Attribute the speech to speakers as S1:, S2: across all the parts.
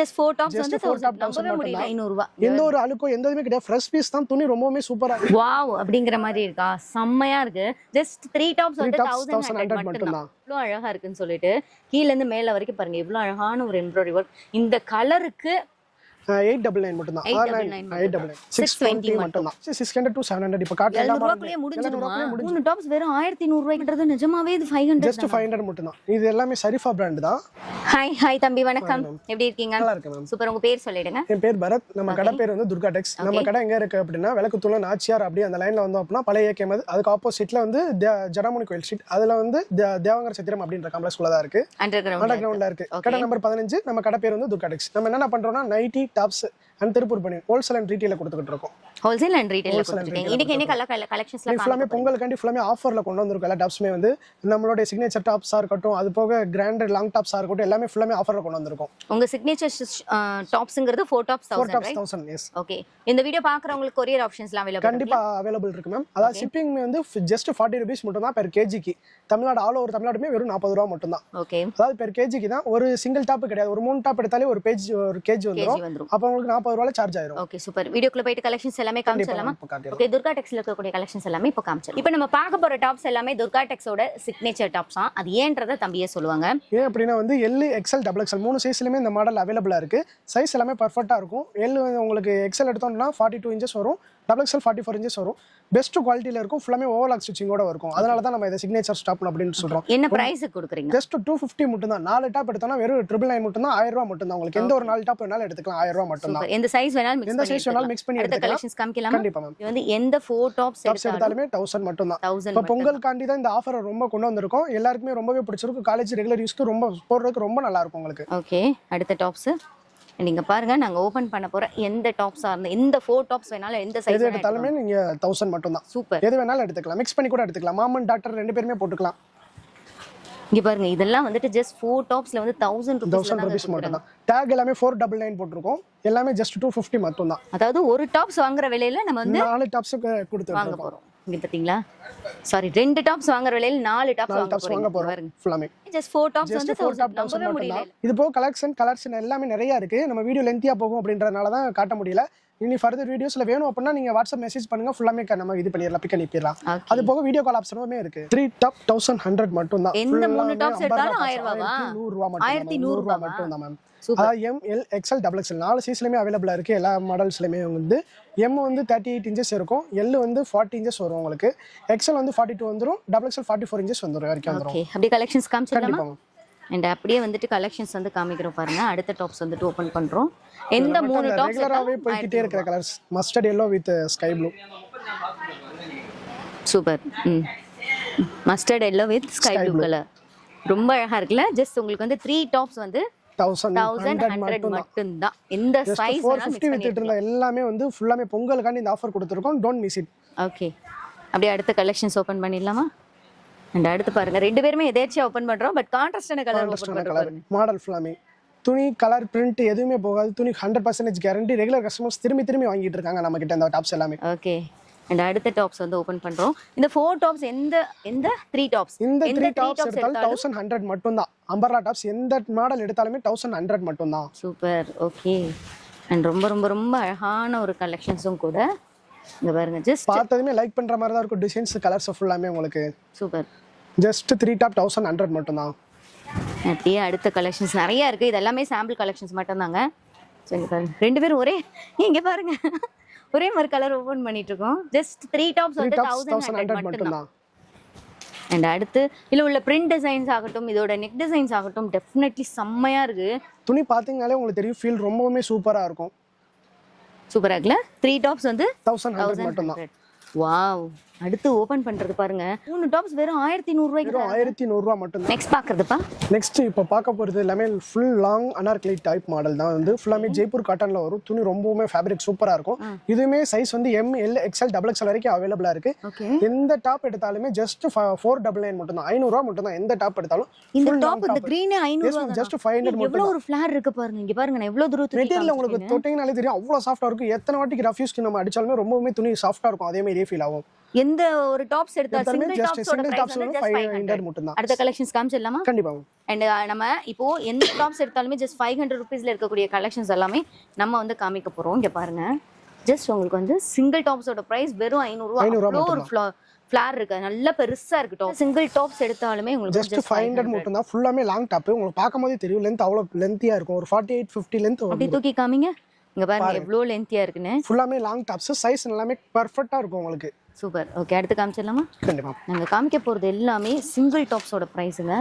S1: Just four tops வந்து thousand
S2: 1000
S1: நம்பவே முடியல.
S2: மட்டும்தான்.
S1: ஐநூறு ரூபாய்
S2: எந்த ஒரு அழுக்கும் எந்த இதுவுமே கிடையாது. ஃப்ரெஷ் பீஸ் தான் துணி ரொம்பவுமே சூப்பரா இருக்கு.
S1: வாவ் அப்படிங்கிற மாதிரி இருக்கா? செம்மையா இருக்கு. ஜஸ்ட் த்ரீ டாப்ஸ் வந்து தௌசண்ட்
S2: 1100
S1: ஹண்ட்ரட். இவ்வளோ அழகா இருக்குன்னு சொல்லிட்டு கீழ இருந்து மேல வரைக்கும் பாருங்க இவ்வளவு அழகான ஒரு எம்ப்ராய்டரி ஒர்க் இந்த கலருக்கு
S2: எயிட் டபுள் நைன் மட்டும் தான்
S1: 899
S2: eight double nine six
S1: 620
S2: twenty மட்டும் தான் six hundred to seven hundred இப்போ காட்டுல
S1: எழுநூறு ரூபாய்க்குள்ளேயே முடிஞ்சிடுமா
S2: முடிஞ்சு
S1: மூணு டாப்ஸ் வெறும் ஆயிரத்தி நூறு ரூபாய்க்குன்றது நிஜமாவே இது five
S2: just
S1: hundred
S2: five hundred மட்டும் தான் இது எல்லாமே சரிஃபா பிராண்ட் தான்.
S1: ஹாய் ஹாய் தம்பி வணக்கம். எப்படி இருக்கீங்க?
S2: நல்லா இருக்கு மேம்
S1: சூப்பர். உங்க பேர் சொல்லிடுங்க.
S2: என் பேர் பரத். நம்ம கடை பேர் வந்து துர்கா டெக்ஸ். நம்ம கடை எங்க இருக்கு அப்படின்னா விளக்குத்தூள் நாச்சியார் அப்படி அந்த லைன்ல வந்தோம் அப்படின்னா பழைய ஏகேம் அது. அதுக்கு ஆப்போசிட்ல வந்து ஜடாமுனி கோயில் ஸ்ட்ரீட் அதுல வந்து தேவங்கர சத்திரம் அப்படின்ற காம்ப்ளெக்ஸ் தான் இருக்கு.
S1: அண்டர்
S2: அண்டர்
S1: கிரவுண்ட்
S2: கிரவுண்ட்ல இருக்கு. கடை நம்பர் பதினஞ்சு. நம்ம கடை பேர் வந்து துர்கா டெக்ஸ். நம்ம என்னென்ன பண்றோம்னா நைட்டி டாப்ஸ் அண்ட் திருப்பூர் பண்ணி ஹோல்சேல் அண்ட் ரீட்டைல கொடுத்துக்கிட்டு இருக்கோம்.
S1: ஹோல்சேல் அண்ட் ரீட்டைல கொடுத்துருக்கீங்க இன்னைக்கு என்ன கலர் கலெக்ஷன்ஸ்லாம்
S2: இது ஃபுல்லாமே பொங்கலுக்காண்டி ஃபுல்லாமே ஆஃபர்ல கொண்டு வந்திருக்கும் எல்லா டாப்ஸுமே வந்து நம்மளுடைய சிக்னேச்சர் டாப்ஸா இருக்கட்டும் அது போக கிராண்ட் லாங் டாப்ஸா இருக்கட்டும் எல்லாமே ஃபுல்லாமே ஆஃபர்ல கொண்டு வந்திருக்கும்.
S1: உங்க signature டாப்ஸ்ங்கிறது four tops
S2: four tops thousand yes
S1: okay இந்த வீடியோ பாக்குறவங்களுக்கு கொரியர் ஆப்ஷன்ஸ்லாம் அவைலபிள்
S2: கண்டிப்பா அவைலபிள் இருக்கு மேம் அதாவது ஷிப்பிங் வந்து ஜஸ்ட் ஃபார்ட்டி ருபீஸ் மட்டும் தான் பெர் கேஜிக்கு தமிழ்நாடு ஆல் ஓவர் தமிழ்நாடுமே வெறும் நாற்பது ரூபா மட்டும் தான்
S1: ஓகே
S2: அதாவது பெர் கேஜிக்கு தான் ஒரு சிங்கிள் டாப் கிடையாது. ஒரு மூணு டாப் எடுத்தாலே ஒரு பேஜ் ஒரு கேஜி வந்துடும்
S1: வந்துரும்.
S2: அப்போ உங்களுக்கு நாற்பது ரூபாய் சார்ஜ் ஆயிரும்.
S1: ஓகே சூப்பர் வீடியோக்குள்ள போயிட்டு கலெக்ஷன்ஸ் எல்லாமே காமிச்சிடலாமா. ஓகே துர்கா டெக்ஸ்ல இருக்கக்கூடிய கலெக்ஷன்ஸ் எல்லாமே இப்போ காமிச்சிடலாம். இப்போ நம்ம பார்க்க போற டாப்ஸ் எல்லாமே துர்கா டெக்ஸோட சிக்னேச்சர் டாப்ஸ் தான். அது ஏன்றதை தம்பியே சொல்லுவாங்க.
S2: ஏன் அப்படின்னா வந்து எல் எக்ஸல் டபுள் எக்ஸல் மூணு சைஸ்லையுமே இந்த மாடல் அவைலபிளாக இருக்கு. சைஸ் எல்லாமே பர்ஃபெக்டாக இருக்கும். எல் உங்களுக்கு எக்ஸல் எடுத்தோம்னா ஃபார்ட்டி டூ இன்ச்சஸ் வரும். Double XL forty four inches வரும். பெஸ்ட் குவாலிட்டியில் இருக்கும். ஃபுல்லாமே ஓவர்லாக் ஸ்டிச்சிங்கோட இருக்கும். அதனால தான் நம்ம இதை சிக்னேச்சர் ஸ்டாப் அப்படின்னு சொல்கிறோம்
S1: என்ன பிரைஸ் கொடுக்குறீங்க?
S2: ஜஸ்ட் டூ ஃபிஃப்டி மட்டும் தான் நாலு டாப் எடுத்தோம்னா வெறும் ட்ரிபிள் நைன் மட்டும் தான் ஆயிரம் ரூபா மட்டும் தான் உங்களுக்கு எந்த ஒரு நாலு டாப் வேணாலும் எடுத்துக்கலாம். ஆயிரம் ரூபா மட்டும் தான்
S1: எந்த சைஸ் வேணாலும்
S2: எந்த சைஸ் வேணாலும் மிக்ஸ் பண்ணி எடுத்துக்கலாம்.
S1: கலெக்ஷன்ஸ் காமிக்கலாமா?
S2: கண்டிப்பா மேம்
S1: வந்து எந்த ஃபோர் டாப்ஸ்
S2: டாப்ஸ் எடுத்தாலுமே தௌசண்ட் மட்டும் தான் இப்போ பொங்கல்காண்டி தான் இந்த ஆஃபரை ரொம்ப கொண்டு வந்திருக்கோம். எல்லாருக்குமே ரொம்பவே பிடிச்சிருக்கும் காலேஜ் ரெகுலர் யூஸ்க்கு ரொம்ப போடுறதுக்கு ரொம்ப நல்லா இருக்கும் உங்களுக்கு.
S1: ஓகே அடுத்த டாப்ஸ் நீங்க பாருங்க நாங்க ஓபன் பண்ண போற எந்த டாப்ஸா இருந்தா எந்த ஃபோர் டாப்ஸ் வேணாலும் எந்த சைஸ்
S2: எடுத்தாலுமே நீங்க தௌசண்ட் மட்டும் தான்.
S1: சூப்பர்.
S2: எது வேணாலும் எடுத்துக்கலாம். மிக்ஸ் பண்ணி கூட எடுத்துக்கலாம். மாமன் டாக்டர் ரெண்டு பேருமே போட்டுக்கலாம்.
S1: இங்க பாருங்க இதெல்லாம் வந்துட்டு ஜஸ்ட் ஃபோர் டாப்ஸ்ல வந்து தௌசண்ட்
S2: தௌசண்ட் ருபீஸ் மட்டும் தான் டேக் எல்லாமே ஃபோர் டபுள் நைன் போட்டிருக்கோம். எல்லாமே ஜஸ்ட் டூ ஃபிஃப்டி மட்டும் தான்
S1: அதாவது ஒரு டாப்ஸ் வாங்குற விலையில நம்ம வந்து
S2: நாலு டாப்ஸுக்கு கொடுத்து
S1: வாங்க போறோம். இங்க பாத்தீங்களா? சாரி ரெண்டு டாப்ஸ் வாங்குற விலையில நாலு டாப்ஸ் வாங்க
S2: டாப்ஸ் வாங்க
S1: போறோம்
S2: ஃபுல்லாமே
S1: ஜஸ்ட் ஃபோர் டாப்ஸ் வந்து
S2: ஃபோர் டாப்
S1: தௌசண்ட்
S2: தௌசண்ட்
S1: நம்பவே
S2: மட்டும்
S1: முடியல.
S2: தான் இது போக கலெக்ஷன் கலெக்ஷன் எல்லாமே நிறைய இருக்கு. நம்ம வீடியோ லென்த்தியா போகும் அப்படின்றதுனால தான் காட்ட முடியல. இனி ஃபர்தர் வீடியோஸ்ல வேணும் அப்படின்னா நீங்க வாட்ஸ்அப் மெசேஜ் பண்ணுங்க. ஃபுல்லாமே நம்ம இது பண்ணிடலாம் பிக் அனுப்பிடலாம். அது போக வீடியோ கால் ஆப்ஷனுமே இருக்கு. த்ரீ டாப் தௌசண்ட் ஹண்ட்ரட் மட்டும் தான்
S1: எந்த மூணு எடுத்தாலும் ரூபாவா?
S2: நூறு ரூபா மட்டும்
S1: ஆயிரத்தி நூறு
S2: ரூபா? மட்டும் தான் மேம் அதாவது M L XL double XL நாலு சைஸ்லையுமே அவைலபிளாக இருக்குது எல்லா மாடல்ஸ்லையுமே வந்து. எம் வந்து தேர்ட்டி எயிட் இன்ச்சஸ் இருக்கும். எல் வந்து ஃபார்ட்டி இன்ச்சஸ் வரும் உங்களுக்கு. எக்ஸ்எல் வந்து ஃபார்ட்டி டூ வந்துடும் double XL forty four inches வந்துடும் வரைக்கும் வந்துடும்
S1: ஓகே அப்படியே கலெக்ஷன்ஸ் காமிச்சிடலாமா? அண்ட் அப்படியே வந்துட்டு கலெக்ஷன்ஸ் வந்து காமிக்கிறோம் பாருங்க. அடுத்த டாப்ஸ் வந்துட்டு ஓபன் பண்றோம். எந்த மூணு டாப்ஸ்
S2: ரெகுலராகவே போய்கிட்டே இருக்கிற colours mustard yellow with sky blue
S1: super ம். Mustard yellow with sky blue colour ரொம்ப அழகா இருக்குல்ல? ஜஸ்ட் உங்களுக்கு வந்து த்ரீ டாப்ஸ் வந்து மட்டும்தான். எந்த சைஸ்
S2: எல்லாமே வந்து ஃபுல்லாமே பொங்கலுக்காண்டி இந்த ஆஃபர் கொடுத்துருக்கோம். டோன்ட் மிஸ் இட்
S1: ஓகே அப்படியே அடுத்த கலெக்ஷன்ஸ் ஓபன் பண்ணிடலாமா? அண்ட் அடுத்து பாருங்க. ரெண்டு பேருமே எதேச்சியா ஓபன் பண்றோம். பட் கான்ட்ராஸ்டான கலர் ஓபன் பண்றோம்
S2: கலர் மாடல் ஃபுல்லாமே துணி கலர் பிரிண்ட் எதுவுமே போகாது. துணி hundred percentage guarantee regular customers திரும்பி திரும்பி வாங்கிட்டு இருக்காங்க நம்ம கிட்ட இந்த டாப்ஸ் எல்லாமே.
S1: ஓகே அண்ட் அடுத்த டாப்ஸ் வந்து ஓபன் பண்றோம். இந்த ஃபோர் டாப்ஸ் எந்த எந்த த்ரீ டாப்ஸ்
S2: இந்த த்ரீ டாப்ஸ் எடுத்தாலும் தௌசண்ட் ஹண்ட்ரட் மட்டும் தான் அம்பர்லா டாப்ஸ் எந்த மாடல் எடுத்தாலுமே தௌசண்ட் ஹண்ட்ரட் மட்டும் தான்
S1: சூப்பர் ஓகே அண்ட் ரொம்ப ரொம்ப ரொம்ப அழகான ஒரு கலெக்ஷன்ஸும் கூட இங்க பாருங்க ஜஸ்ட்
S2: பார்த்ததுமே லைக் பண்ற மாதிரி தான் இருக்கும். டிசைன்ஸ் கலர்ஸ் ஃபுல்லாமே உங்களுக்கு.
S1: Super.
S2: Just three top thousand hundred மட்டும் தான்
S1: அப்படியே அடுத்த கலெக்ஷன்ஸ் நிறைய இருக்கு. இது எல்லாமே சாம்பிள் கலெக்ஷன்ஸ் மட்டும்தாங்க. ஸோ இங்க பாருங்க. ரெண்டு பேரும் ஒரே இங்க பாருங்க. ஒரே மாதிரி கலர் ஓபன் பண்ணிட்டு இருக்கோம் ஜஸ்ட் த்ரீ டாப்ஸ் வந்து தௌசண்ட் ஹண்ட்ரட்
S2: மட்டும் தான்
S1: அண்ட் அடுத்து இதுல உள்ள பிரிண்ட் டிசைன்ஸ் ஆகட்டும் இதோட நெக் டிசைன்ஸ் ஆகட்டும் டெஃபினெட்லி செம்மையா இருக்கு.
S2: துணி பார்த்தீங்கனாலே உங்களுக்கு தெரியும் ஃபீல் ரொம்பவுமே சூப்பரா இருக்கும்.
S1: சூப்பரா இருக்குல்ல த்ரீ டாப்ஸ் வந்து
S2: தௌசண்ட் ஹண்ட்ரட் மட்டும் தான்
S1: வாவ் அடுத்து ஓபன் பண்றது பாருங்க. மூணு டாப்ஸ் வெறும் ஆயிரத்தி நூறு ரூபாய்க்கு
S2: ஆயிரத்தி நூறுரூவா மட்டும் தான்.
S1: நெக்ஸ்ட் பாக்குறதுப்பா
S2: நெக்ஸ்ட் இப்போ பார்க்க போகிறது எல்லாமே full long Anarkali type model தான். வந்து ஃபுல்லாமே ஜெய்ப்பூர் காட்டனில் வரும். துணி ரொம்பவுமே ஃபேப்ரிக் சூப்பராக இருக்கும். இதுவுமே சைஸ் வந்து M L XL double XL வரைக்கும் அவைலபிளாக இருக்கு. எந்த டாப் எடுத்தாலுமே ஜஸ்ட் ஃபோர் டபுள் நைன் மட்டும் தான் ஐநூறுரூவா மட்டும் தான் எந்த டாப் எடுத்தாலும்
S1: இந்த டாப் இந்த கிரீனே ஐநூறு ரூபா
S2: ஜஸ்ட் ஃபைவ் ஹண்ட்ரட் மட்டும்
S1: ஒரு ஃபிளார் இருக்கு பாருங்க. இங்க பாருங்க நான் எவ்வளவு தூரத்துக்கு
S2: மெட்டீரியல் உங்களுக்கு தொட்டிங்கனாலே தெரியும். அவ்வளோ சாஃப்டாக இருக்கும். எத்தனை வாட்டிக்கு ரஃப்யூஸ்க்கு நம்ம அடிச்சாலுமே ரொம்பவுமே துணி சாஃப்டாக இருக்கும். அதே மாதிரியே ஃபீல் ஆகும்.
S1: எந்த ஒரு டாப்ஸ் எடுத்தா சிங்கிள் டாப்ஸோட பிரைஸ் வந்து ஜஸ்ட்
S2: மட்டும் தான்
S1: அடுத்த கலெக்ஷன்ஸ் காமிச்சிடலாமா?
S2: கண்டிப்பா.
S1: அண்ட் நம்ம இப்போ எந்த டாப்ஸ் எடுத்தாலுமே ஜஸ்ட் ஃபைவ் ஹண்ட்ரட் ருபீஸ்ல இருக்கக்கூடிய கலெக்ஷன்ஸ் எல்லாமே நம்ம வந்து காமிக்க போறோம். இங்க பாருங்க. ஜஸ்ட் உங்களுக்கு வந்து சிங்கிள் டாப்ஸோட பிரைஸ் வெறும் ஐநூறுரூவா அவ்வளோ ஒரு ஃபிளார் இருக்கு. நல்ல பெருசா இருக்கு டாப் சிங்கிள் டாப்ஸ் எடுத்தாலுமே உங்களுக்கு
S2: ஜஸ்ட்
S1: ஜஸ்ட்
S2: ஃபைவ் ஹண்ட்ரட் மட்டும் தான் ஃபுல்லாமே லாங் டாப் உங்களுக்கு பார்க்கும் போதே தெரியும் லென்த் அவ்வளோ லென்த்தியா இருக்கும். ஒரு ஃபார்ட்டி எயிட் ஃபிஃப்டி லென்த்
S1: அப்படி தூக்கி காமிங்க. இங்க பாருங்க எவ்வளோ லென்த்தியா இருக்குன்னு.
S2: ஃபுல்லாமே லாங் டாப்ஸ் சைஸ் எல்லாமே பர்ஃபெக்டா இருக்கும் உங்களுக்கு.
S1: சூப்பர். ஓகே அடுத்து காமிச்சிடலாமா?
S2: கண்டிப்பா.
S1: நாங்க காமிக்க போறது எல்லாமே சிங்கிள் டாப்ஸோட பிரைஸுங்க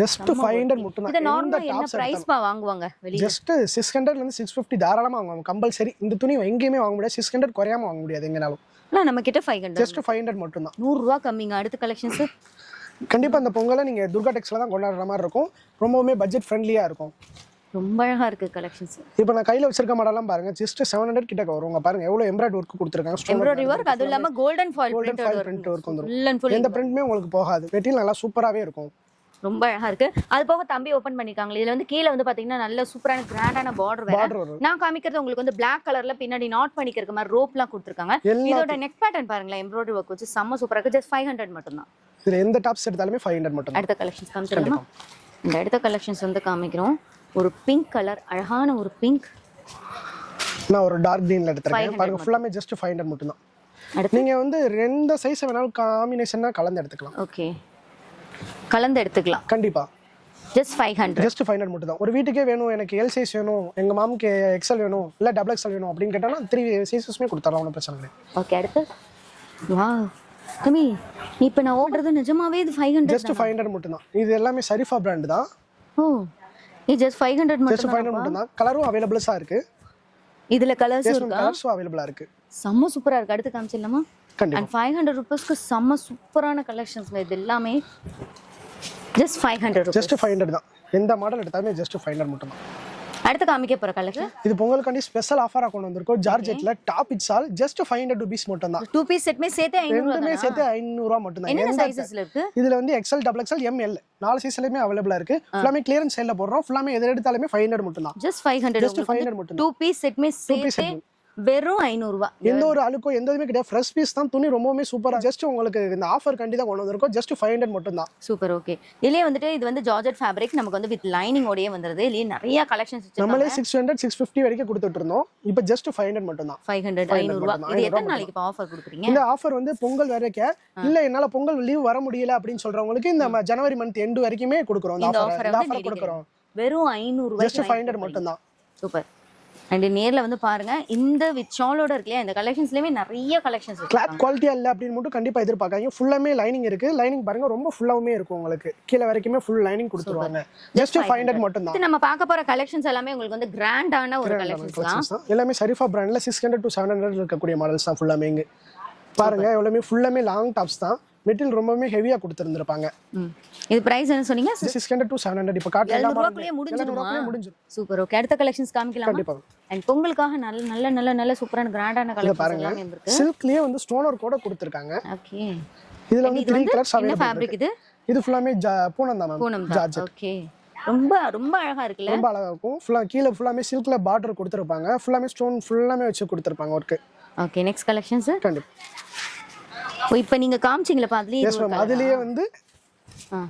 S2: ஜஸ்ட் ஃபைவ் ஹண்ட்ரட் மட்டும்
S1: இதை
S2: தான்
S1: நார்மலா என்ன பிரைஸ் பா வாங்குவாங்க வெளிய
S2: ஜஸ்ட் சிக்ஸ் ஹண்ட்ரட்ல இருந்து சிக்ஸ் ஃபிஃப்டி தாராளமா வாங்குவாங்க. கம்பல்சரி இந்த துணி எங்கேயுமே வாங்க முடியாது. சிக்ஸ் ஹண்ட்ரட் குறையாம வாங்க முடியாது எங்கனாலும்.
S1: ஆனா நம்ம கிட்ட five hundred
S2: just five hundred மட்டும் தான்
S1: நூறுரூவா கம்மிங்க. அடுத்த கலெக்ஷன்ஸ்
S2: கண்டிப்பா அந்த பொங்கலை நீங்க துர்கா டெக்ஸ்ல தான் கொண்டாடுற மாதிரி இருக்கும். ரொம்பவுமே பட்ஜெட் ஃப்ரெண்ட்லியா இருக்கும்.
S1: ரொம்ப அழகா இருக்கு கலெக்ஷன்ஸ்
S2: இப்போ நான் கையில வச்சிருக்க மாடலாம் பாருங்க ஜஸ்ட் செவன் ஹண்ட்ரட் கிட்ட வரும். உங்க பாருங்க எவ்வளவு எம்ப்ராய்ட் ஒர்க் கொடுத்துருக்காங்க.
S1: எம்ப்ராய்டரி ஒர்க் அதுவும் இல்லாம golden foil
S2: golden foil print work
S1: full
S2: எந்த பிரிண்ட்மே உங்களுக்கு போகாது. மெட்டீரியல் நல்லா சூப்பராகவே இருக்கும்.
S1: ரொம்ப அழகா இருக்கு. அது போக தம்பி ஓபன் பண்ணிருக்காங்க இதுல வந்து கீழே வந்து பாத்தீங்கன்னா நல்ல சூப்பரான கிராண்டான பார்டர் வேற. நான் காமிக்கிறது உங்களுக்கு வந்து Black கலர்ல பின்னாடி நாட் பண்ணிக்கிறதுக்கு மாதிரி ரோப்லாம் கொடுத்துருக்காங்க.
S2: எல்லா
S1: இதோட நெக் பேட்டர்ன் பாருங்களேன் எம்ப்ராய்டரி ஒர்க் வச்சு செம்ம சூப்பரா இருக்கு. ஜஸ்ட் ஃபைவ் ஹண்ட்ரட் மட்டும் தான்
S2: இதுல எந்த டாப்ஸ் எடுத்தாலுமே ஃபைவ் ஹண்ட்ரட் மட்டும்
S1: அடுத்த கலெக்ஷன்ஸ் காமிச்சிடலாமா? இந்த அடுத்த கலெக்ஷன்ஸ் வந்து காமிக்கிறோம். ஒரு பிங்க் கலர் அழகான ஒரு பிங்க்
S2: நான் ஒரு டார்க் கிரீன்ல எடுத்துருக்கேன்.
S1: 500
S2: பாருங்க ஃபுல்லாமே ஜஸ்ட் ஃபைவ் ஹண்ட்ரட் மட்டும் தான்
S1: அடுத்து?
S2: நீங்க வந்து ரெண்டு சைஸ் வேணாலும் காம்பினேஷனா கலந்து எடுத்துக்கலாம்.
S1: ஓகே கலந்து எடுத்துக்கலாம்.
S2: கண்டிப்பா.
S1: Just five hundred
S2: just five hundred மட்டும் தான் ஒரு வீட்டுக்கே வேணும் எனக்கு எல் சைஸ் வேணும் எங்க மாமுக்கு எக்ஸல் வேணும் இல்ல டபுள் எக்ஸல் வேணும் அப்படின்னு கேட்டானா த்ரீ சைஸஸ்மே கொடுத்துடலாம் ஒன்றும் பிரச்சனை கிடையாது.
S1: ஓகே அடுத்து? வா தம்பி இப்போ நான் ஓடுறது நிஜமாவே இது five hundred
S2: just five hundred மட்டும் தான் இது எல்லாமே சரிஃபா பிராண்ட் தான்.
S1: ஓ. இது ஜஸ்ட் ஃபைவ் ஹண்ட்ரட்
S2: ஜஸ்ட்
S1: மட்டும்
S2: தான் கலரும் அவைலபிள்ஸா இருக்கு.
S1: இதுல கலர்ஸ் இருக்கா?
S2: கலர்ஸும் அவைலபிளா இருக்கு.
S1: செம்ம சூப்பரா இருக்கு. அடுத்து காமிச்சிடலாமா? அண்ட் ஃபைவ் ஹண்ட்ரட் ருபீஸ்க்கு செம்ம சூப்பரான கலெக்ஷன்ஸ்ங்க இது எல்லாமே just five hundred
S2: just five hundred தான். எந்த மாடல் எடுத்தாலுமே ஜஸ்ட் ஃபைவ் ஹண்ட்ரட் மட்டும் தான்
S1: அடுத்து காமிக்க போற கலெக்ஷன்
S2: இது பொங்கலுக்காண்டி ஸ்பெஷல் ஆஃபரா கொண்டு வந்திருக்கோம். ஜார்ஜெட்ல top it's all just five hundred rupees மட்டும் தான்
S1: டூ பீஸ் செட்மே சேர்த்து ஐநூறு
S2: ரெண்டுமே சேர்த்து ஐநூறுரூவா மட்டும் தான் எந்த
S1: சைஸஸ்ல இருக்கு?
S2: இதுல வந்து எக்ஸல் டபுள் எக்ஸல் எம்எல் நாலு சைஸ்லயுமே அவைலபிளா இருக்கு. ஃபுல்லாமே கிளியரன்ஸ் சேல்ல போடுறோம். ஃபுல்லாமே எது எடுத்தாலுமே ஃபைவ் ஹண்ட்ரட் மட்டும் தான்
S1: just five hundred
S2: just five hundred மட்டும்
S1: டூ பீஸ் செட்மே சேர்த்து வெறும் ஐநூறுரூவா
S2: எந்த ஒரு அழுக்கும் எந்த இதுவுமே கிடையாது. ஃப்ரெஷ் பீஸ் தான் துணி ரொம்பவுமே சூப்பரா ஜஸ்ட் உங்களுக்கு இந்த ஆஃபர் கண்டி தான் கொண்டு வந்திருக்கோம். ஜஸ்ட் ஃபைவ் ஹண்ட்ரட் மட்டும் தான்
S1: சூப்பர் ஓகே இதுலயே வந்துட்டு இது வந்து ஜார்ஜெட் ஃபேப்ரிக் நமக்கு வந்து வித் லைனிங் ஓடயே வந்துருது. இதுலயே நிறைய கலெக்ஷன்ஸ்
S2: நம்மளே சிக்ஸ் ஹண்ட்ரட் சிக்ஸ் ஃபிஃப்டி வரைக்கும் கொடுத்துட்டு இருந்தோம். இப்போ ஜஸ்ட் ஃபைவ் ஹண்ட்ரட் மட்டும் தான்
S1: ஃபைவ் ஹண்ட்ரட் ஐநூறுரூவா. இது எத்தனை நாளைக்கு இப்போ ஆஃபர் கொடுக்குறீங்க?
S2: இந்த ஆஃபர் வந்து பொங்கல் வரைக்கும் இல்ல என்னால பொங்கல் லீவ் வர முடியல அப்படின்னு சொல்றவங்களுக்கு இந்த ஜனவரி மந்த் எண்டு வரைக்குமே கொடுக்குறோம். இந்த ஆஃபர் கொடுக்குறோம்.
S1: வெறும் ஐநூறுரூவா
S2: ஜஸ்ட் ஃபைவ் ஹண்ட்ரட் மட்டும் தான்
S1: சூப்பர் அண்ட் நேர்ல வந்து பாருங்க இந்த வித் ஷாலோட இருக்கு இந்த கலெக்ஷன்ஸ்லயுமே நிறைய கலெக்ஷன்ஸ் இருக்கு
S2: கிளாத் குவாலிட்டியா இல்ல அப்படின்னு மட்டும் கண்டிப்பா எதிர்பார்க்காங்க ஃபுல்லாமே லைனிங் இருக்கு. லைனிங் பாருங்க ரொம்ப ஃபுல்லாவுமே இருக்கும் உங்களுக்கு. கீழே வரைக்குமே ஃபுல் லைனிங் கொடுத்துருவாங்க. ஜஸ்ட் ஃபைவ் ஹண்ட்ரட் மட்டும் தான்
S1: நம்ம பார்க்க போற கலெக்ஷன்ஸ் எல்லாமே உங்களுக்கு வந்து கிராண்டான ஒரு கலெக்ஷன்ஸ் தான்.
S2: எல்லாமே சரிஃபா பிராண்ட்ல six hundred to seven hundred இருக்கக்கூடிய மாடல்ஸ் தான் ஃபுல்லாமே இங்க. பாருங்க எவ்வளவுமே ஃபுல்லாமே லாங் டாப்ஸ் தான். மெட்டீரியல் ரொம்பவுமே ஹெவியா கொடுத்துருந்துருப்பாங்க.
S1: இது பிரைஸ் என்ன சொன்னீங்க?
S2: Six hundred to seven hundred இப்போ காட்டு முடிஞ்சிடும்
S1: சூப்பர் ஓகே அடுத்த கலெக்ஷன்ஸ் காமிக்கலாமா?
S2: கண்டிப்பா.
S1: அண்ட் பொங்கலுக்காக நல்ல நல்ல நல்ல நல்ல சூப்பரான கிராண்டான கலெக்ஷன்ஸ்
S2: பாருங்க. சில்க்லயே வந்து ஸ்டோன் ஒர்க் கூட கொடுத்துருக்காங்க.
S1: ஓகே
S2: இதுல வந்து த்ரீ கலர்ஸ்
S1: என்ன ஃபேப்ரிக் இது?
S2: இது ஃபுல்லாமே பூனம் தான்
S1: பூனம் தான். ஓகே ரொம்ப ரொம்ப அழகா இருக்குல்ல?
S2: ரொம்ப அழகா இருக்கும். ஃபுல்லா கீழே ஃபுல்லாமே சில்க்ல பார்டர் கொடுத்துருப்பாங்க. ஃபுல்லாமே ஸ்டோன் ஃபுல்லாமே வச்சு கொடுத்துருப்பாங்க ஒர்க்கு
S1: ஓகே நெக்ஸ்ட் கலெக்ஷன்ஸ்
S2: கண்டிப்பா.
S1: ஓ இப்போ நீங்க காமிச்சீங்களா அதுலயே
S2: எஸ் மேம் அதுலயே வந்து.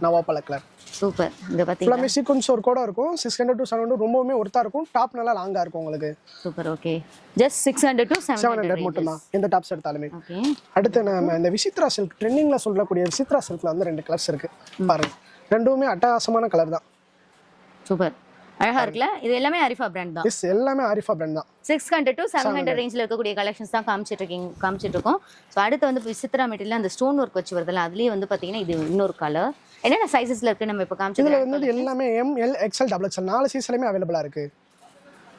S2: நவாப்பழ கலர்
S1: சூப்பர். இங்க பாத்தீங்களா?
S2: ஃபுல்லாமே சீக்வன்ஸ் ஒர்க் கூட இருக்கும். Six hundred to seven hundred ரொம்பவுமே ஒர்த்தா இருக்கும். டாப் நல்லா லாங்கா இருக்கும் உங்களுக்கு.
S1: Super okay. Just six hundred to seven
S2: hundred மட்டும் தான். எந்த டாப்ஸ் எடுத்தாலுமே.
S1: ஓகே.
S2: அடுத்து நம்ம இந்த விசித்ரா சில்க் ட்ரெண்டிங்ல சொல்லக்கூடிய விசித்ரா சில்க்ல வந்து ரெண்டு கலர்ஸ் இருக்கு. பாருங்க. ரெண்டுமே அட்டகாசமான கலர் தான்.
S1: சூப்பர். அழகா இருக்குல்ல? இது எல்லாமே அரிஃபா பிராண்ட் தான்.
S2: எஸ் எல்லாமே ஆரிஃபா பிராண்ட் தான்.
S1: Six hundred to seven hundred ரேஞ்சில் இருக்கக்கூடிய கலெக்ஷன்ஸ் தான் காமிச்சிட்டு இருக்கீங்க காமிச்சிட்டு இருக்கோம். ஸோ அடுத்து வந்து விசித்ரா மெட்டீரியல் அந்த ஸ்டோன் ஒர்க் வச்சு வருதுல்ல அதுலயே வந்து பாத்தீங்கன்னா இது இன்னொரு கலர் என்னென்ன சைஸஸ்ல இருக்கு நம்ம இப்போ
S2: இதுல
S1: காமிச்சது
S2: வந்து எல்லாமே M L XL double XL நாலு சைஸ்லயுமே அவைலபிளா இருக்கு.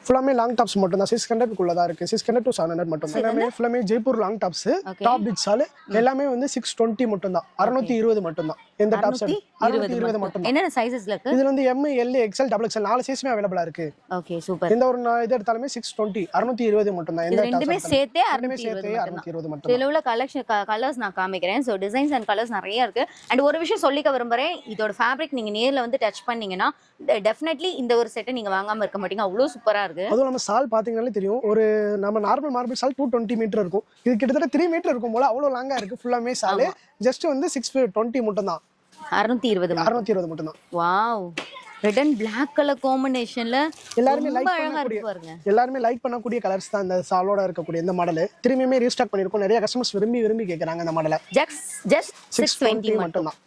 S2: ஃபுல்லாமே லாங் டாப்ஸ் மட்டும் தான் சிக்ஸ் ஹண்ட்ரட்குள்ள தான் இருக்கு. Six hundred to seven hundred மட்டும். எல்லாமே ஃபுல்லாமே ஜெய்ப்பூர் லாங் டாப்ஸ். டாப் பிட்ஸால் எல்லாமே வந்து சிக்ஸ் டுவெண்ட்டி மட்டும் தான் அறுநூத்தி இருபது மட்டும் தான் எந்த டாப்ஸ்
S1: அறுநூத்தி
S2: அறுநூத்தி இருபது மட்டும்.
S1: என்னென்ன சைஸஸ்ல இருக்கு?
S2: இதுல வந்து M L XL double XL நாலு சைஸுமே அவைலபிளா இருக்கு.
S1: ஓகே சூப்பர்
S2: எந்த ஒரு இது எடுத்தாலுமே சிக்ஸ் டுவெண்ட்டி அறுநூத்தி இருபது மட்டும் தான்
S1: இது
S2: எந்த
S1: ரெண்டுமே சேர்த்தே அறுநூத்தி
S2: சேர்த்து அறுநூத்தி இருபது மட்டும்
S1: இதுல உள்ள கலெக்ஷன் கலர்ஸ் நான் காமிக்கிறேன். ஸோ டிசைன்ஸ் அண்ட் கலர்ஸ் நிறைய இருக்கு. அண்ட் ஒரு விஷயம் சொல்லிக்க விரும்புறேன். இதோட ஃபேப்ரிக் நீங்க நேர்ல வந்து டச் பண்ணீங்கன்னா டெஃபினெட்லி இந்த ஒரு செட்டை நீங்க வாங்காம இருக்க மாட்டீங்க. அவ்வளோ சூப்பரா இருக்கு.
S2: அதுவும் நம்ம சால் பாத்தீங்கன்னாலே தெரியும். ஒரு நம்ம normal marble shawl two twenty metre இருக்கும். இது கிட்டத்தட்ட த்ரீ மீட்டர் இருக்கும் போல. அவ்வளவு லாங்கா இருக்கு. ஃபுல்லாமே சால் ஜஸ்ட் வந்து சிக்ஸ் டுவெண்ட்டி மட்டும் தான்
S1: அறுநூத்தி இருபது
S2: அறுநூத்தி இருபது மட்டும் தான்
S1: wow red and black colour காம்பினேஷன்ல
S2: எல்லாருமே
S1: அழகா
S2: பண்ணக்கூடிய- எல்லாருமே லைக் பண்ணக்கூடிய கலர்ஸ் தான் இந்த சாலோட இருக்கக்கூடிய இந்த மாடல் திரும்பியுமே ரீஸ்டாக் பண்ணிருக்கோம் நிறைய கஸ்டமர்ஸ் விரும்பி விரும்பி கேட்கறாங்க இந்த மாடலை
S1: ஜஸ்ட் ஜஸ்ட் சிக்ஸ் டுவெண்ட்டி மட்டும்.
S2: மட்டும் தான்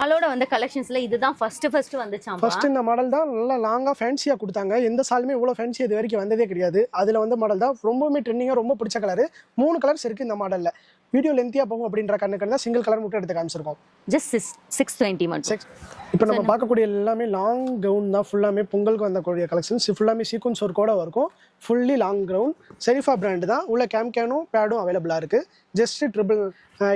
S1: அதோட வந்து கலெக்ஷன்ஸ்ல இதுதான் ஃபர்ஸ்ட் ஃபர்ஸ்ட் வந்துச்சாம்பா
S2: ஃபர்ஸ்ட் இந்த மாடல் தான் நல்லா லாங்கா ஃபேன்சியா கொடுத்தாங்க. எந்த சாலுமே இவ்வளவு ஃபேன்சி இது வரைக்கும் வந்ததே கிடையாது. அதுல வந்த மாடல் தான் ரொம்பவுமே ட்ரெண்டிங்கா ரொம்ப பிடிச்ச கலர் மூணு கலர்ஸ் இருக்கு இந்த மாடல்ல வீடியோ லென்த்தியா போகும் அப்படின்ற கண்ணுக்கு தான் சிங்கிள் கலர் மட்டும் எடுத்து காமிச்சிருக்கோம்.
S1: ஜஸ்ட் சிக்ஸ் டுவெண்ட்டி மட்டும்.
S2: இப்போ நம்ம பார்க்கக்கூடிய எல்லாமே லாங் கவுன் தான். ஃபுல்லாமே பொங்கலுக்கு வந்தக்கூடிய கலெக்ஷன்ஸ் ஃபுல்லாமே சீக்வன்ஸ் ஒர்க்கோட இருக்கும் ஃபுல்லி லாங் கவுன் செரிஃபா பிராண்ட் தான். உள்ள கேம் கேனும் பேடும் அவைலபிளா இருக்கு. Just triple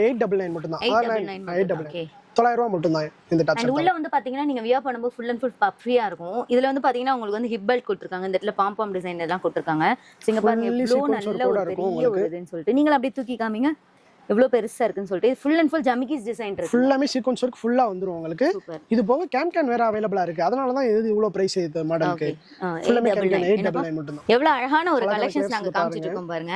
S2: eight double nine மட்டும் தான்.
S1: எயிட்
S2: ஆறு
S1: டபுள்
S2: நைன் எயிட் டபுள் தொள்ளாயிரம் ரூபா மட்டும் தான் இந்த டாப்
S1: அண்ட் உள்ள வந்து பாத்தீங்கன்னா நீங்க வியர் பண்ணும்போது ஃபுல் அண்ட் ஃபுல் பஃபியா இருக்கும். இதுல வந்து பாத்தீங்கன்னா உங்களுக்கு வந்து ஹிப் பெல்ட் கொடுத்துருக்காங்க. இந்த இடத்துல பாம்பாம் டிசைன் எல்லாம் கொடுத்துருக்காங்க. இங்க பாருங்க
S2: sequence
S1: நல்ல ஒரு பெரிய ஒரு இதுன்னு சொல்லிட்டு. நீங்க அப்படியே தூக்கி காமிங்க. எவ்வளவு பெருசா இருக்குன்னு சொல்லிட்டு ஃபுல் அண்ட் ஃபுல் ஜமிகிஸ் டிசைன் இருக்கு.
S2: ஃபுல்லாமே சீக்வன்ஸ் ஒர்க் ஃபுல்லா வந்துரும் உங்களுக்கு. இது போக கேம் கேன் வேற அவைலபிளா இருக்கு. அதனால தான் இது இவ்வளவு பிரைஸ் இது மாடலுக்கு
S1: எவ்வளவு அழகான ஒரு கலெக்ஷன்ஸ்
S2: colours
S1: நாங்க
S2: பாருங்க.
S1: காமிச்சிட்டு இருக்கோம் பாருங்க.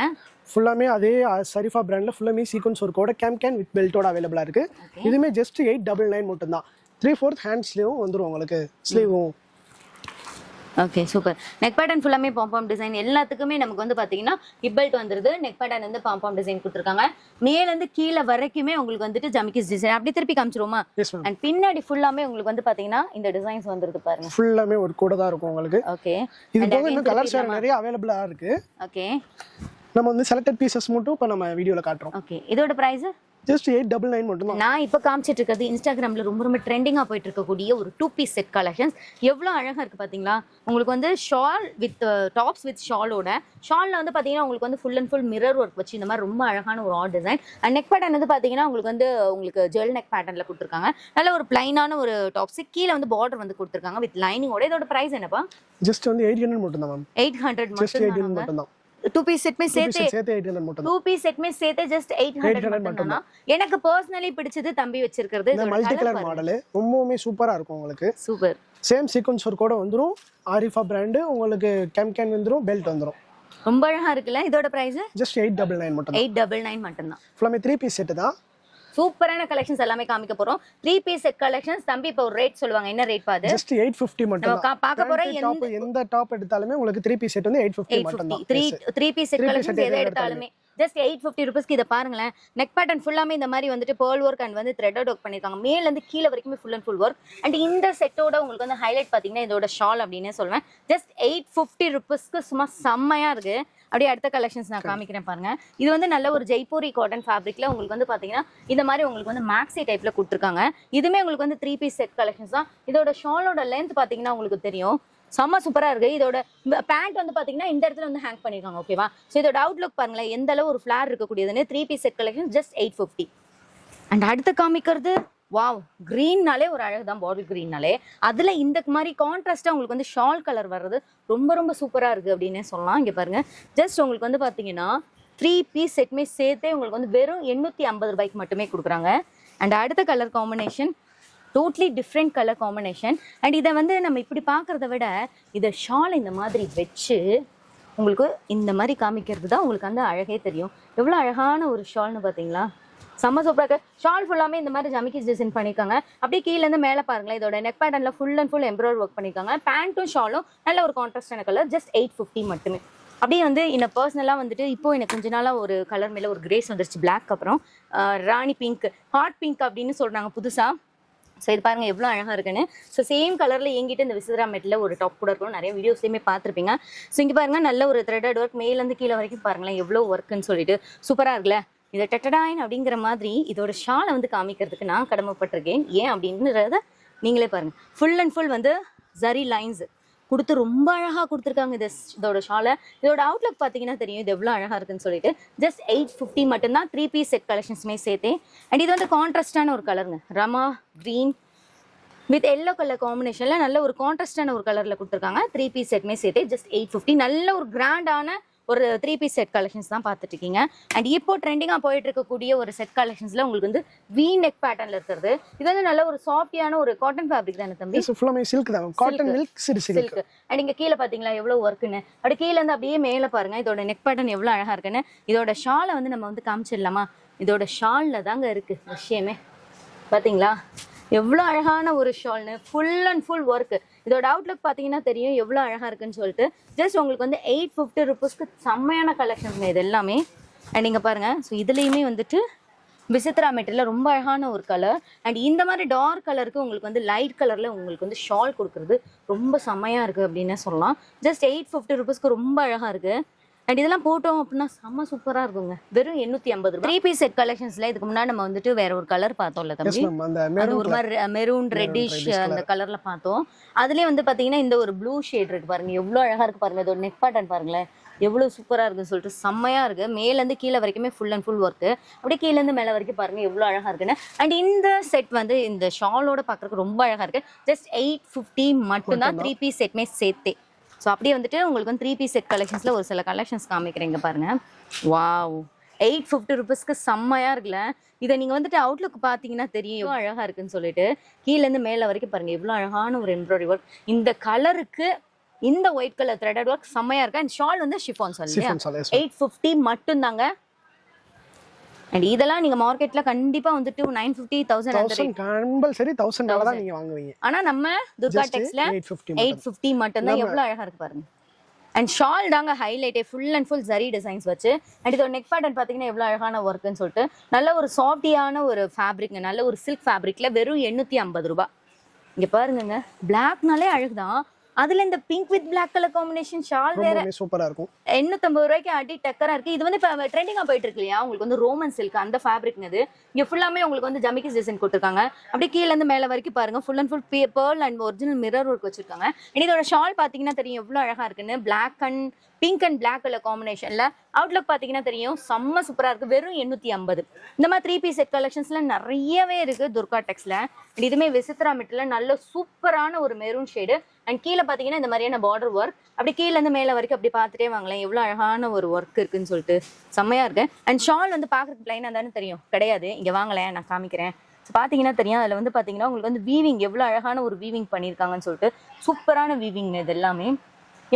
S2: ஃபுல்லாமே அதே சரிஃபா பிராண்ட்ல ஃபுல்லாமே சீக்வன்ஸ் ஒர்க்கோட கேம் கேன் வித் பெல்ட்டோட அவைலபிளா இருக்கு. இதுமே ஜஸ்ட் எயிட் டபுள் நைன் மட்டும் தான் த்ரீ ஃபோர்த் ஹேண்ட் ஸ்லீவும் வந்துரும் உங்களுக்கு. ஸ்லீவும்
S1: ஓகே சூப்பர் நெக் பேட்டர்ன் ஃபுல்லாமே பாம்பாம் டிசைன் எல்லாத்துக்குமே நமக்கு வந்து பாத்தீங்கன்னா ஹிப் பெல்ட் வந்துருது. நெக் பேட்டர்ன் வந்து பாம்பாம் டிசைன் கொடுத்துருக்காங்க. மேல இருந்து கீழே வரைக்குமே உங்களுக்கு வந்துட்டு ஜமிக்கிஸ் டிசைன் அப்படி திருப்பி காமிச்சிருவோமா? அண்ட் பின்னாடி ஃபுல்லாமே உங்களுக்கு வந்து பாத்தீங்கன்னா இந்த டிசைன்ஸ் வந்துருது பாருங்க.
S2: ஃபுல்லாமே ஒரு கூட தான் இருக்கும் உங்களுக்கு.
S1: ஓகே
S2: இது போக இன்னும் கலர்ஸ் வேற நிறைய அவைலபிளா இருக்கு.
S1: ஓகே
S2: நம்ம வந்து செலக்டட் பீசஸ் மட்டும் இப்போ நம்ம வீடியோல காட்டுறோம்.
S1: ஓகே இதோட price
S2: just eight double nine மட்டும் தான்
S1: நான் இப்போ காமிச்சிட்டு இருக்கிறது இன்ஸ்டாகிராம்ல ரொம்ப ரொம்ப ட்ரெண்டிங்காக போயிட்டு இருக்கக்கூடிய ஒரு டூ பீஸ் செட் கலெக்ஷன்ஸ் எவ்வளோ அழகா இருக்கு பாத்தீங்களா? உங்களுக்கு வந்து ஷால் வித் டாப்ஸ் வித் ஷாலோட ஷால்ல வந்து பாத்தீங்கன்னா உங்களுக்கு வந்து full and full mirror work வச்சு இந்த மாதிரி ரொம்ப அழகான ஒரு art design and neck pattern வந்து பாத்தீங்கன்னா உங்களுக்கு வந்து உங்களுக்கு ஜெல் நெக் பேட்டர்ன்ல கொடுத்துருக்காங்க. நல்ல ஒரு பிளைனான ஒரு டாப்ஸ் கீழே வந்து பார்டர் வந்து கொடுத்துருக்காங்க வித் லைனிங்கோட இதோட பிரைஸ் என்னப்பா?
S2: ஜஸ்ட் வந்து எயிட் ஹண்ட்ரட் மட்டும் தான் மேம்
S1: எயிட் ஹண்ட்ரட் மட்டும்
S2: தான்
S1: டூ பீஸ் செட்மே சேர்த்து
S2: மட்டும்
S1: டூ பீஸ் செட்மே சேர்த்து ஜஸ்ட் எயிட் ஹண்ட்ரட்
S2: 800
S1: மட்டும் தான் எனக்கு பர்சனலி பிடிச்சது தம்பி வச்சிருக்கிறது.
S2: மல்டி கலர் மாடல் ரொம்பவுமே சூப்பரா இருக்கும் உங்களுக்கு.
S1: சூப்பர்
S2: சேம் சீக்வன்ஸ் ஒர்க்கோட வந்துரும். ஆரிஃபா பிராண்டு உங்களுக்கு கேம் கேன் வந்துரும் பெல்ட் வந்துரும்.
S1: ரொம்ப அழகா இருக்குல்ல? இதோட price
S2: just eight double nine மட்டும் தான்
S1: எயிட் டபுள் நைன் மட்டும்தான்
S2: ஃபுல்லாமே த்ரீ பீஸ் செட்டு தான்.
S1: சூப்பரான கலெக்ஷன்ஸ் எல்லாமே காமிக்க போறோம். த்ரீ பீஸ் செட் கலெக்ஷன்ஸ் தம்பி இப்போ ஒரு ரேட் சொல்லுவாங்க. என்ன ரேட் பாது
S2: ஜஸ்ட் எயிட் ஃபிஃப்டி மட்டும்
S1: கா- பார்க்க போற
S2: தான் எந்த டாப் எடுத்தாலுமே உங்களுக்கு த்ரீ பீஸ் செட் வந்து எயிட் ஃபிஃப்டி மட்டும் தான்
S1: three three piece set collections எதை எடுத்தாலுமே. ஜஸ்ட் எயிட் ஃபிஃப்டி ருபீஸ்க்கு இதை பாருங்களேன். நெக் பேட்டர்ன் ஃபுல்லாமே இந்த மாதிரி வந்துட்டு பேர்ல் ஒர்க் அண்ட் வந்து த்ரெட் ஒர்க் பண்ணிருக்காங்க. மேல இருந்து கீழே வரைக்குமே full and full work and இந்த செட்டோட உங்களுக்கு வந்து ஹைலைட் பாத்தீங்கன்னா இதோட ஷால் அப்படின்னு சொல்லுவேன் ஜஸ்ட் எயிட் ஃபிஃப்டி ருபீஸ்க்கு சும்மா செம்மையா இருக்கு. அப்படியே அடுத்த கலெக்ஷன்ஸ் நான் காமிக்கிறேன் பாருங்க. இது வந்து நல்ல ஒரு ஜெய்ப்பூரி காட்டன் ஃபேப்ரிக்ல உங்களுக்கு வந்து பாத்தீங்கன்னா இந்த மாதிரி உங்களுக்கு வந்து மேக்ஸி டைப்ல கொடுத்துருக்காங்க. இதுமே உங்களுக்கு வந்து த்ரீ பீஸ் செட் கலெக்ஷன்ஸ் தான். இதோட ஷாலோட லென்த் பாத்தீங்கன்னா உங்களுக்கு தெரியும். செம்ம சூப்பரா இருக்கு. இதோட பேண்ட் வந்து பாத்தீங்கன்னா இந்த இடத்துல வந்து ஹேங் பண்ணிருக்காங்க ஓகேவா ஸோ இதோட அவுட்லுக் பாருங்களேன். எந்த அளவு ஒரு flare இருக்கக்கூடியதுன்னு three piece set collection just eight fifty and அடுத்து காமிக்கிறது வாவ் க்ரீன்னாலே ஒரு அழகு தான் பாட்டில் க்ரீன்னாலே அதில் இந்த மாதிரி கான்ட்ராஸ்ட்டாக உங்களுக்கு வந்து ஷால் கலர் வர்றது ரொம்ப ரொம்ப சூப்பராக இருக்குது அப்படின்னே சொல்லலாம். இங்கே பாருங்கள் ஜஸ்ட் உங்களுக்கு வந்து பார்த்தீங்கன்னா த்ரீ பீஸ் செட்மே சேர்த்தே உங்களுக்கு வந்து வெறும் எண்ணூற்றி ஐம்பது ரூபாய்க்கு மட்டுமே கொடுக்குறாங்க. அண்ட் அடுத்த colour combination totally different colour combination and இதை வந்து நம்ம இப்படி பார்க்குறத விட இதை ஷால் இந்த மாதிரி வச்சு உங்களுக்கு இந்த மாதிரி காமிக்கிறது தான் உங்களுக்கு அந்த அழகே தெரியும். எவ்வளோ அழகான ஒரு ஷால்னு பார்த்தீங்களா? செம்ம சூப்பராக ஷால் ஃபுல்லாமே இந்த மாதிரி ஜமிக்கிஸ் டிசைன் பண்ணியிருக்காங்க. அப்படியே கீழேருந்து மேலே பாருங்களேன். இதோட நெக் பேட்டர்னில் full and full embroidery work பண்ணியிருக்காங்க. பேண்ட்டும் ஷாலும் நல்ல ஒரு கான்ட்ராஸ்டான கலர் ஜஸ்ட் எயிட் ஃபிஃப்டி மட்டுமே. அப்படியே வந்து என்ன பர்சனலாக வந்துட்டு இப்போ எனக்கு கொஞ்ச நாளாக ஒரு கலர் மேலே ஒரு கிரேஸ் வந்துருச்சு. பிளாக் அப்புறம் ராணி பிங்க் ஹாட் பிங்க் அப்படின்னு சொல்கிறாங்க புதுசாக ஸோ இது பாருங்க எவ்வளோ அழகாக இருக்குன்னு. ஸோ சேம் கலரில் எங்கிட்ட இந்த விசித்ரா மெட்டில் ஒரு டாப் கூட இருக்கும். நிறைய வீடியோஸ்லையுமே பார்த்துருப்பீங்க. ஸோ இங்கே பாருங்க நல்ல ஒரு த்ரெடட் ஒர்க் மேலேருந்து கீழே வரைக்கும் பாருங்களேன் எவ்வளோ ஒர்க்குன்னு சொல்லிட்டு. சூப்பராக இருக்குல்ல? இதை டெட்டடாயின் அப்படிங்கிற மாதிரி இதோட ஷாலை வந்து காமிக்கிறதுக்கு நான் கடமைப்பட்டிருக்கேன். ஏன் அப்படின்றத நீங்களே பாருங்க. ஃபுல் அண்ட் ஃபுல் வந்து ஜரி லைன்ஸ் கொடுத்து ரொம்ப அழகாக கொடுத்துருக்காங்க இது இதோட ஷாலை இதோட அவுட்லுக் பார்த்தீங்கன்னா தெரியும். இது எவ்வளோ அழகாக இருக்குன்னு சொல்லிட்டு. ஜஸ்ட் எயிட் ஃபிஃப்டி மட்டும்தான். த்ரீ பீஸ் செட் கலெக்ஷன்ஸுமே சேர்த்தேன். அண்ட் இது வந்து கான்ட்ராஸ்டான ஒரு கலருங்க ரமா க்ரீன் வித் எல்லோ கலர் காம்பினேஷனில் நல்ல ஒரு கான்ட்ராஸ்டான ஒரு கலரில் கொடுத்துருக்காங்க. த்ரீ பீஸ் செட்மே சேர்த்து ஜஸ்ட் எயிட் ஃபிஃப்டி நல்ல ஒரு கிராண்டான ஒரு த்ரீ பீஸ் செட் கலெக்ஷன்ஸ் தான் பார்த்துட்டு இருக்கீங்க அண்ட் இப்போ ட்ரெண்டிங்காக போயிட்டு இருக்கக்கூடிய ஒரு செட் கலெக்ஷன்ஸில் உங்களுக்கு வந்து வி நெக் பேட்டர்னில் இருக்கிறது. இது வந்து நல்ல ஒரு சாஃப்டியான ஒரு காட்டன் ஃபேப்ரிக் தானே தம்பி?
S2: ஃபுல்லாமே சில்க் தான். காட்டன் மில்க் சிறு சில்க்
S1: அண்ட் இங்க கீழே பாத்தீங்களா எவ்வளவு ஒர்க்குன்னு அப்படி கீழே இருந்து அப்படியே மேலே பாருங்க இதோட நெக் பேட்டர்ன் எவ்வளவு அழகா இருக்குன்னு. இதோட ஷாலை வந்து நம்ம வந்து காமிச்சிடலாமா? இதோட ஷால்ல தாங்க இருக்கு விஷயமே. பாத்தீங்களா? எவ்வளோ அழகான ஒரு ஷால்னு ஃபுல் அண்ட் ஃபுல் ஒர்க் இதோட அவுட்லுக் பார்த்தீங்கன்னா தெரியும். எவ்வளோ அழகாக இருக்குன்னு சொல்லிட்டு. ஜஸ்ட் உங்களுக்கு வந்து எயிட் ஃபிஃப்டி ருபீஸ்க்கு செம்மையான கலெக்ஷன்ஸ் இது எல்லாமே. அண்ட் நீங்கள் பாருங்க ஸோ இதுலேயுமே வந்துட்டு விசித்ரா மெட்டீரியல் ரொம்ப அழகான ஒரு கலர் அண்ட் இந்த மாதிரி டார்க் கலருக்கு உங்களுக்கு வந்து லைட் கலரில் உங்களுக்கு வந்து ஷால் கொடுக்குறது ரொம்ப செம்மையாக இருக்குது அப்படின்னு சொல்லலாம். ஜஸ்ட் எயிட் ஃபிஃப்டி ருபீஸ்க்கு ரொம்ப அழகாக இருக்குது அண்ட் இதெல்லாம் போட்டோம் அப்படின்னா செம்ம சூப்பராக இருக்குங்க. வெறும் எண்ணூற்றி ஐம்பது ரூபாய். த்ரீ பீஸ் செட் கலெக்ஷன்ஸில் இதுக்கு முன்னாடி நம்ம வந்துட்டு வேற ஒரு கலர் பார்த்தோம்ல தம்பி. அது
S2: மெரூன்
S1: ஒரு மாதிரி மெரூன் ரெட்டிஷ் அந்த கலர்ல பார்த்தோம். அதுலயே வந்து பாத்தீங்கன்னா இந்த ஒரு ப்ளூ ஷேட் இருக்கு பாருங்க. எவ்வளவு அழகா இருக்கு பாருங்க. இதோட நெக் பேட்டர்ன் பாருங்களேன். எவ்வளவு சூப்பரா இருக்குன்னு சொல்லிட்டு செம்மையா இருக்கு. மேல இருந்து கீழே வரைக்குமே ஃபுல் அண்ட் ஃபுல் ஒர்க் அப்படியே கீழ இருந்து மேல வரைக்கும் பாருங்க எவ்வளவு அழகா இருக்குன்னு. அண்ட் இந்த செட் வந்து இந்த ஷாலோட பாக்குறதுக்கு ரொம்ப அழகா இருக்கு. ஜஸ்ட் எயிட் ஃபிஃப்டி மட்டும்தான் த்ரீ பீஸ் செட்மே சேர்த்தே. ஸோ அப்படியே வந்துட்டு உங்களுக்கு வந்து த்ரீ பீஸ் செட் கலெக்ஷன்ஸ்ல ஒரு சில கலெக்ஷன்ஸ் காமிக்கிறீங்க பாருங்க. வாவ் எயிட் ஃபிஃப்டி ருபீஸ்க்கு செம்மையா இருக்குல்ல? இதை நீங்க வந்துட்டு அவுட்லுக் பாத்தீங்கன்னா தெரியும். எவ்வளவு அழகா இருக்குன்னு சொல்லிட்டு கீழ இருந்து மேல வரைக்கும் பாருங்க. எவ்வளவு அழகான ஒரு எம்ப்ராய்டரி ஒர்க் இந்த கலருக்கு இந்த ஒயிட் கலர் த்ரெடட் ஒர்க் செம்மையா இருக்கு? அண்ட் ஷால் வந்து ஷிஃபான் சொல்லுங்க
S2: chiffon shawl yes
S1: eight fifty மட்டும்தாங்க. அண்ட் இதெல்லாம் நீங்க மார்க்கெட்ல கண்டிப்பா வந்துட்டு nine fifty thousand
S2: compulsory thousand தான் நீங்க வாங்குவீங்க.
S1: ஆனா நம்ம துர்கா டெக்ஸ்ல
S2: 850
S1: எயிட் ஃபிஃப்டி மட்டும்தான் எவ்வளவு அழகா இருக்கு பாருங்க. அண்ட் ஷால் தாங்க ஹைலைட்டே full and full zari designs வச்சு. அண்ட் இதோட நெக் பேட்டர்ன் பார்த்தீங்கன்னா எவ்வளோ அழகான ஒர்க்குன்னு சொல்லிட்டு நல்ல ஒரு சாஃப்டியான ஒரு ஃபேப்ரிக்ங்க நல்ல ஒரு சில்க் ஃபேப்ரிக்ல வெறும் எண்ணூற்றி ஐம்பது ரூபாய். இங்க பாருங்கங்க பிளாக்னாலே அழகுதான். அதுல இந்த pink with black colour combination shawl வேற
S2: சூப்பரா இருக்கும்.
S1: எண்ணூத்தம்பது ரூபாய்க்கு அடி டக்கரா இருக்கு. இது வந்து இப்போ ட்ரெண்டிங்கா போயிட்டு இருக்கு இல்லையா? உங்களுக்கு வந்து ரோமன் சில்க் அந்த ஃபேப்ரிக்ங்க இது இங்க ஃபுல்லாமே உங்களுக்கு வந்து ஜமிக்கிஸ் டிசைன் கொடுத்துருக்காங்க. அப்படியே கீழ இருந்து மேல வரைக்கும் பாருங்க. Full and full pearl and original mirror work வச்சிருக்காங்க. இதோட ஷால் பாத்தீங்கன்னா தெரியும். எவ்வளவு அழகா இருக்குன்னு. Black and pink and black colour காம்பினேஷன்ல அவுட்லுக் பாத்தீங்கன்னா தெரியும். செம்ம சூப்பரா இருக்கு. வெறும் எண்ணூத்தி ஐம்பது. இந்த மாதிரி த்ரீ பீஸ் செட் கலெக்ஷன்ஸ்ல நிறையவே இருக்கு துர்கா டெக்ஸ்ல அண்ட் இதுமே விசித்ரா மெட்டில் நல்ல சூப்பரான ஒரு மெரூன் ஷேடு அண்ட் கீழே பாத்தீங்கன்னா இந்த மாதிரியான பார்டர் ஒர்க் அப்படி கீழே இருந்து மேல வரைக்கும் அப்படி பார்த்துட்டே வாங்கலாம் எவ்வளவு அழகான ஒரு ஒர்க் இருக்குன்னு சொல்லிட்டு செம்மையா இருக்கு. அண்ட் ஷால் வந்து பாக்குறதுக்கு பிளைனா தானே தெரியும். கிடையாது. இங்க வாங்கலேன் நான் காமிக்கிறேன். So, பாத்தீங்கன்னா தெரியும். அதுல வந்து பாத்தீங்கன்னா உங்களுக்கு வந்து வீவிங் எவ்வளவு அழகான ஒரு வீவிங் பண்ணிருக்காங்கன்னு சொல்லிட்டு சூப்பரான வீவிங் இது எல்லாமே.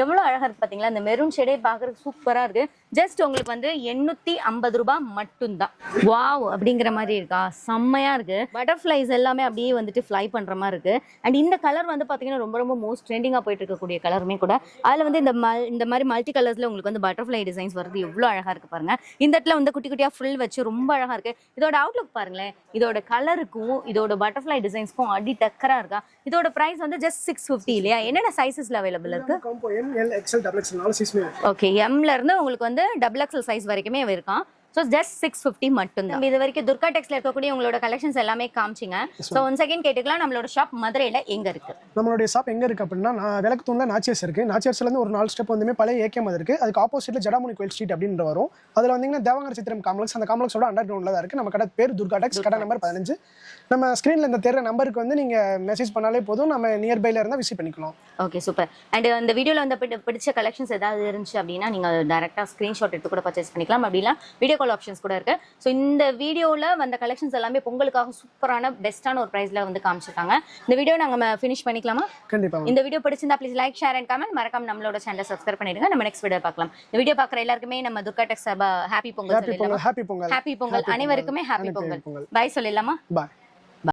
S1: எவ்வளவு அழகா இருக்கு பாத்தீங்களா? இந்த மெரூன் ஷேடே பாக்குறதுக்கு சூப்பரா இருக்கு. ஜஸ்ட் உங்களுக்கு வந்து எண்ணூத்தி ஐம்பது ரூபாய் மட்டும்தான். வாவ் அப்படிங்கிற மாதிரி இருக்கா? செம்மையா இருக்கு. பட்டர்ஃப்ளைஸ் எல்லாமே அப்படியே வந்துட்டு ஃப்ளை பண்ற மாதிரி இருக்கு. அண்ட் இந்த கலர் வந்து பாத்தீங்கன்னா ரொம்ப ரொம்ப மோஸ்ட் ட்ரெண்டிங்கா போயிட்டு இருக்கக்கூடிய கலருமே கூட. அதுல வந்து இந்த மல் இந்த மாதிரி மல்டி கலர்ஸ்ல உங்களுக்கு வந்து பட்டர்ஃப்ளை டிசைன்ஸ் வருது எவ்வளவு அழகா இருக்கு பாருங்க. இந்த இடத்துல வந்து குட்டி குட்டியா ஃபுல் வச்சு ரொம்ப அழகா இருக்கு. இதோட அவுட்லுக் பாருங்களேன். இதோட கலருக்கும் இதோட பட்டர்ஃப்ளை டிசைன்ஸ்க்கும் அடி டக்கரா இருக்கா? இதோட பிரைஸ் வந்து ஜஸ்ட் சிக்ஸ் ஃபிஃப்டி இல்லையா? என்னென்ன சைஸஸ்ல அவைலபிள் இருக்கு?
S2: Combo M L XL double XL நாலு சைஸ்மே
S1: ஓகே எம்ல இருந்து உங்களுக்கு வந்து டபுள் எக்ஸல் சைஸ் வரைக்குமே இருக்கான். ஸோ ஜஸ்ட் சிக்ஸ் ஃபிஃப்டி மட்டும் தான் இது வரைக்கும் துர்கா டெக்ஸ்ல இருக்கக்கூடிய உங்களோட கலெக்ஷன்ஸ் எல்லாமே காமிச்சிங்க. ஸோ ஒன் செகண்ட் கேட்டுக்கலாம். நம்மளோட ஷாப் மதுரையில எங்க இருக்கு?
S2: நம்மளுடைய ஷாப் எங்க இருக்கு அப்படின்னா நான் விளக்கு தூண்ல நாச்சியர்ஸ் இருக்கு. நாச்சியர்ஸ்ல இருந்து ஒரு நாலு ஸ்டெப் வந்துமே பழைய ஏகேம் அது இருக்கு. அதுக்கு ஆப்போசிட்ல ஜடாமுனி கோயில் ஸ்ட்ரீட் அப்படின்ற வரும். அதுல வந்தீங்கன்னா தேவங்கர சித்திரம் காம்ப்ளெக்ஸ் அந்த காம்ப்ளெக்ஸோட அண்டர் கிரவுண்ட்ல தான் இருக்கு. நம்ம கடை பேர் துர்கா டெக்ஸ் கடை நம்பர் பதினஞ்சு. நம்ம ஸ்க்ரீன்ல இந்த தெரிய நம்பருக்கு வந்து நீங்க மெசேஜ் பண்ணாலே போதும். நம்ம நியர்பைல இருந்தா விசிட் பண்ணிக்கலாம்.
S1: ஓகே சூப்பர் அண்ட் இந்த வீடியோல வந்து பிடி- பிடிச்ச கலெக்ஷன்ஸ் ஏதாவது இருந்துச்சு அப்படின்னா நீங்க டேரக்டா ஸ்கிரீன்ஷாட் எடுத்து கூட பர்ச்சேஸ் பண்ணிக்கலாம். அப்படின்னா வீடியோ கால் ஆப்ஷன்ஸ் கூட இருக்கு. ஸோ இந்த வீடியோல வந்த கலெக்ஷன்ஸ் எல்லாமே பொங்கலுக்காக சூப்பரான பெஸ்ட்டான ஒரு பிரைஸ்ல வந்து காமிச்சிருக்காங்க. இந்த வீடியோ நாங்க ஃபினிஷ் பண்ணிக்கலாமா?
S2: கண்டிப்பா
S1: இந்த வீடியோ பிடிச்சிருந்தா please like share and comment மறக்காம நம்மளோட சேனலை சப்ஸ்கிரைப் பண்ணிடுங்க. நம்ம நெக்ஸ்ட் வீடியோ பார்க்கலாம். இந்த வீடியோ பார்க்குற எல்லாருக்குமே நம்ம Durga tex happy Pongal
S2: happy Pongal happy Pongal.
S1: அனைவருக்குமே ஹாப்பி
S2: பொங்கல்.
S1: பை சொல்லிடலாமா?
S2: பாய்